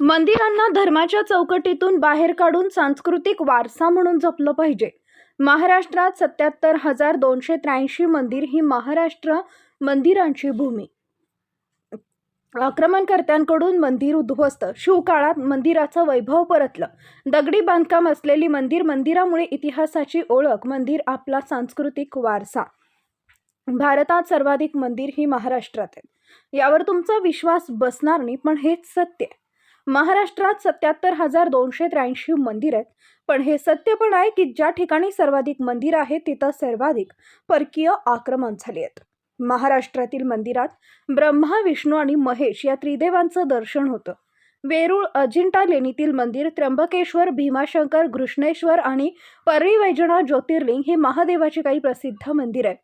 मंदिरांना धर्माच्या चौकटीतून बाहेर काढून सांस्कृतिक वारसा म्हणून जपलं पाहिजे. महाराष्ट्रात सत्याहत्तर हजार दोनशे त्र्याऐंशी मंदिर ही महाराष्ट्र मंदिरांची भूमी. आक्रमणकर्त्यांकडून मंदिर उद्ध्वस्त. शिवकाळात मंदिराचं वैभव परतलं. दगडी बांधकाम असलेली मंदिर मंदिरामुळे इतिहासाची ओळख मंदिर आपला सांस्कृतिक वारसा. भारतात सर्वाधिक मंदिर ही महाराष्ट्रात आहेत यावर तुमचा विश्वास बसणार नाही पण हेच सत्य आहे. महाराष्ट्रात सत्याहत्तर हजार दोनशे त्र्याऐंशी मंदिर आहेत. पण हे सत्य पण आहे की ज्या ठिकाणी सर्वाधिक मंदिर आहेत तिथं सर्वाधिक परकीय आक्रमण झाले आहेत. महाराष्ट्रातील मंदिरात ब्रह्मा विष्णू आणि महेश या त्रिदेवांचं दर्शन होतं. वेरूळ अजिंठा लेणीतील मंदिर त्र्यंबकेश्वर भीमाशंकर घृष्णेश्वर आणि परळी वैजनाथ ज्योतिर्लिंग ही महादेवाची काही प्रसिद्ध मंदिर आहेत.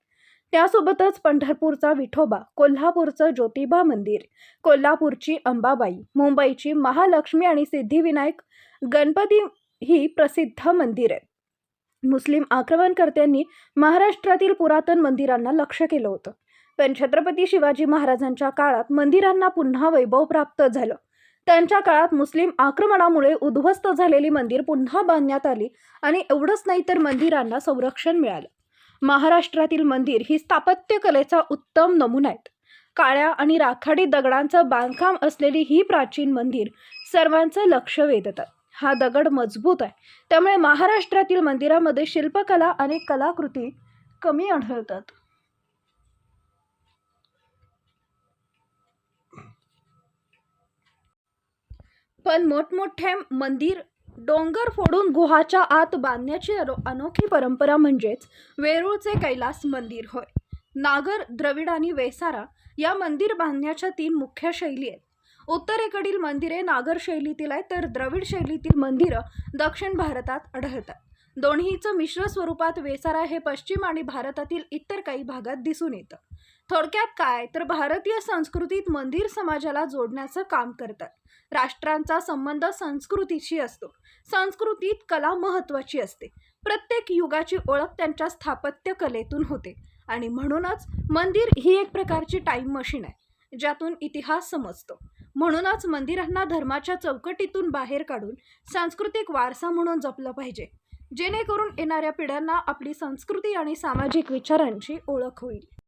त्यासोबतच पंढरपूरचा विठोबा कोल्हापूरचं ज्योतिबा मंदिर कोल्हापूरची अंबाबाई मुंबईची महालक्ष्मी आणि सिद्धिविनायक गणपती ही प्रसिद्ध मंदिर आहेत. मुस्लिम आक्रमणकर्त्यांनी महाराष्ट्रातील पुरातन मंदिरांना लक्ष केलं होतं. पण छत्रपती शिवाजी महाराजांच्या काळात मंदिरांना पुन्हा वैभव प्राप्त झालं. त्यांच्या काळात मुस्लिम आक्रमणामुळे उद्ध्वस्त झालेली मंदिर पुन्हा बांधण्यात आली आणि एवढंच नाही तर मंदिरांना संरक्षण मिळालं. महाराष्ट्रातील मंदिर ही स्थापत्यकलेचा उत्तम नमुना आहेत. काळ्या आणि राखाडी दगडांचं बांधकाम असलेली ही प्राचीन मंदिर सर्वांचं लक्ष वेधतात हा दगड मजबूत आहे. त्यामुळे महाराष्ट्रातील मंदिरामध्ये शिल्पकला आणि कलाकृती कमी आढळतात. पण मोठमोठे मंदिर डोंगर फोडून गुहाच्या आत बांधण्याची अनो अनोखी परंपरा म्हणजेच वेरूळचे कैलास मंदिर होय. नागर द्रविड आणि वेसारा या मंदिर बांधण्याच्या तीन मुख्य शैली आहेत. उत्तरेकडील मंदिरे नागर शैलीतील आहेत तर द्रविड शैलीतील मंदिरं दक्षिण भारतात आढळतात. दोन्हीचं मिश्र स्वरूपात वेसारा हे पश्चिम आणि भारतातील इतर काही भागात दिसून येतं. थोडक्यात काय तर भारतीय संस्कृतीत मंदिर समाजाला जोडण्याचं काम करतात. राष्ट्रांचा संबंध संस्कृतीशी असतो. संस्कृतीत कला महत्त्वाची असते. प्रत्येक युगाची ओळख त्यांच्या स्थापत्य कलेतून होते. आणि म्हणूनच मंदिर ही एक प्रकारची टाईम मशीन आहे ज्यातून इतिहास समजतो. म्हणूनच मंदिरांना धर्माच्या चौकटीतून बाहेर काढून सांस्कृतिक वारसा म्हणून जपलं पाहिजे. जेणेकरून येणाऱ्या पिढ्यांना आपली संस्कृती आणि सामाजिक विचारांची ओळख होईल.